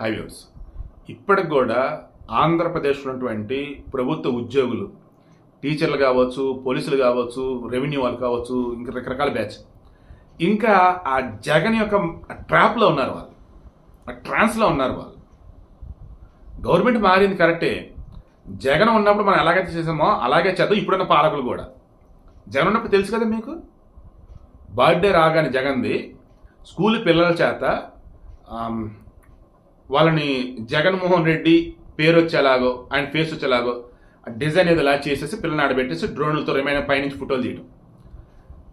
Highways. ఇప్పటికి కూడా ఆంధ్రప్రదేశ్లో ఉన్నటువంటి ప్రభుత్వ ఉద్యోగులు టీచర్లు కావచ్చు పోలీసులు కావచ్చు రెవెన్యూ వాళ్ళు కావచ్చు ఇంకా రకరకాల బ్యాచ్. ఇంకా ఆ జగన్ యొక్క ట్రాప్లో ఉన్నారు వాళ్ళు. ఆ ట్రాన్స్లో ఉన్నారు వాళ్ళు. గవర్నమెంట్ మారింది కరెక్టే. జగన్ ఉన్నప్పుడు మనం ఎలాగైతే చేసామో అలాగే చేద్దాం. ఇప్పుడున్న పాలకులు కూడా. జగన్ ఉన్నప్పుడు తెలుసు కదా మీకు? బర్త్డే రాగానే జగన్ది స్కూల్ పిల్లల చేత వాళ్ళని జగన్మోహన్ రెడ్డి పేరు వచ్చేలాగో ఆయన ఫేస్ వచ్చేలాగో ఆ డిజైన్ ఏదో ఇలా చేసేసి పిల్లల్ని ఆడబెట్టేసి డ్రోన్లతో రిమైన్ పైనుంచి ఫోటోలు తీయడం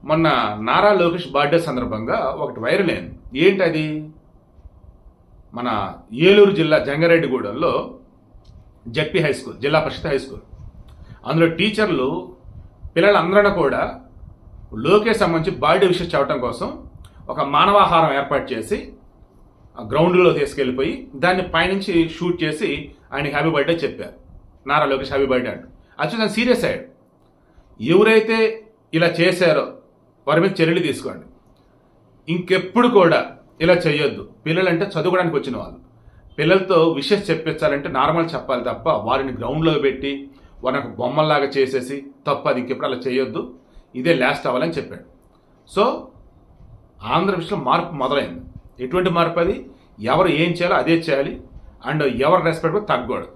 మొన్న నారా లోకేష్ బర్త్డే సందర్భంగా ఒకటి వైరల్ అయింది. ఏంటది? మన ఏలూరు జిల్లా జంగారెడ్డిగూడెంలో జడ్పీ హై స్కూల్ జిల్లా పరిషత్ హై స్కూల్. అందులో టీచర్లు పిల్లలందరూ కూడా లోకేష్ సంబంధించి బర్త్డే విషయం చెప్పడం కోసం ఒక మానవాహారం ఏర్పాటు చేసి గ్రౌండ్లో తీసుకెళ్ళిపోయి దాన్ని పైనుంచి షూట్ చేసి ఆయనకి హ్యాపీ బర్త్డే చెప్పారు నారా లోకేష్ హ్యాపీ బర్త్డే అంటూ. యాక్చువల్ దాన్ని సీరియస్ అయ్యాడు. ఎవరైతే ఇలా చేశారో వారి మీద చర్యలు తీసుకోండి. ఇంకెప్పుడు కూడా ఇలా చేయొద్దు పిల్లలంటే చదువుకోవడానికి వచ్చిన వాళ్ళు. పిల్లలతో విషెస్ చెప్పించాలంటే నార్మల్ చెప్పాలి తప్ప వారిని గ్రౌండ్లో పెట్టి వారిని బొమ్మల్లాగా చేసేసి తప్ప అది ఇంకెప్పుడు అలా చేయొద్దు ఇదే లాస్ట్ అవ్వాలని చెప్పాడు. సో ఆంధ్రప్రదేశ్లో మార్పు మొదలైంది. ఎటువంటి మార్పు అది? ఎవరు ఏం చేయాలో అదే చేయాలి. అండ్ ఎవరు రెస్పెక్ట్ తగ్గకూడదు